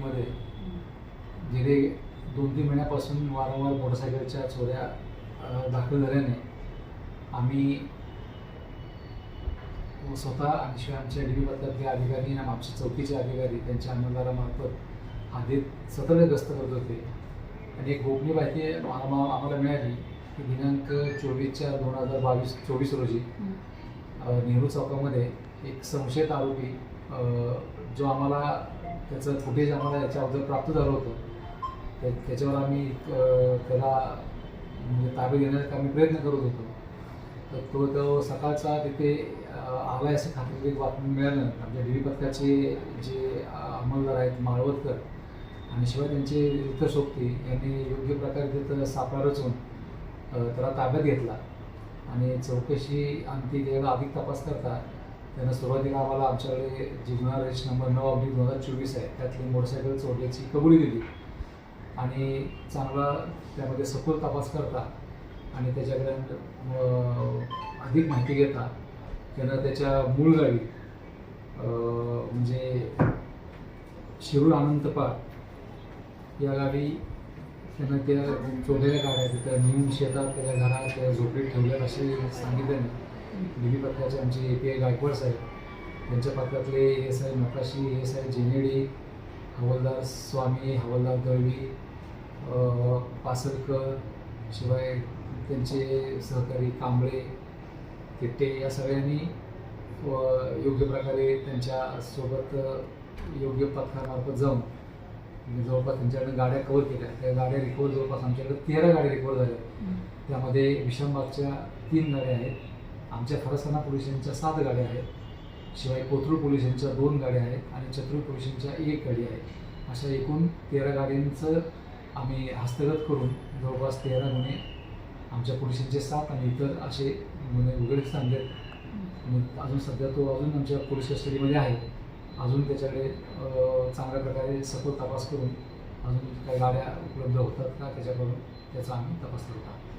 मध्ये. गेले दोन तीन महिन्यापासून वारंवार मोटरसायकलच्या चोऱ्या दाखल झाल्याने आम्ही स्वतः आणि आमच्या डी पथकातले अधिकारी आणि आमच्या चौकीचे अधिकारी त्यांच्या अंमलदारामार्फत आधी सतत गस्त करत होते. आणि एक गोपनीय माहिती आम्हाला मिळाली की दिनांक चोवीस चार दोन हजार बावीस चोवीस रोजी नेहरू चौकामध्ये एक संशयित आरोपी जो आम्हाला त्याचं फुटेज आम्हाला याच्या अगोदर प्राप्त झालं होतं. त्या- त्याच्यावर आम्ही त्याला म्हणजे ताब्यात घेण्याचा आम्ही प्रयत्न करत होतो. तर तो तो सकाळचा तिथे आला असं खात्री एक बातमी मिळालं. आमच्या डी पथकाचे जे अंमलदार आहेत माळवतकर आणि शिवाय त्यांचे युक्त सोबती यांनी योग्य प्रकारे तिथं सापळा रचून त्याला ताब्यात घेतला. आणि चौकशी आणि त्याला अधिक तपास करता त्यांना सुरुवातीला आम्हाला आमच्याकडे जी गुन्हा नंबर नऊ अगदी दोन हजार चोवीस आहे. त्यातली मोटरसायकल चोरल्याची कबुली दिली. आणि चांगला त्यामध्ये सखोल तपास करता आणि त्याच्याकडे अधिक माहिती घेता त्यांना त्याच्या मूळ गावी म्हणजे शिरूर अनंतपाळ या गावी त्यांना त्या चोरलेल्या गाड्या तिथं नेऊन शेतात त्याच्या घरात त्या झोपडीत ठेवल्या असे सांगितल्याने डी पथकाचे आमचे ए पी आय गायकवाड साहेब. त्यांच्या पथकातले S I Nakashi S I जेनेडी हवालदार स्वामी हवालदार दळवी अ, पासरकर शिवाय त्यांचे सहकारी कांबळे तिट्टे या सगळ्यांनी योग्य प्रकारे त्यांच्यासोबत अ, योग्य पथकामार्फत जाऊन म्हणजे जवळपास त्यांच्याकडे गाड्या कव्हर केल्या. त्या गाड्या रिकवर जवळपास आमच्याकडे तेरा गाड्या रिकवर झाल्या. त्यामध्ये विषमबागच्या तीन गाड्या आहेत. आमच्या फरसाना पोलिसांच्या सात गाड्या आहेत. शिवाय कोथरूड पोलिसांच्या दोन गाड्या आहेत आणि चतुर पोलिसांच्या एक गाडी आहे. अशा एकूण तेरा गाड्यांचं आम्ही हस्तगत करून जवळपास तेरा गुन्हे आमच्या पोलिसांचे सात आणि इतर असे गुन्हे उघडीस आणले अजून सध्या तो अजून आमच्या पोलीस कस्टडीमध्ये आहे. अजून त्याच्याकडे चांगल्या प्रकारे सखोल तपास करून अजून काही गाड्या उपलब्ध होतात का त्याच्याकडून त्याचा आम्ही तपास करत आहोत.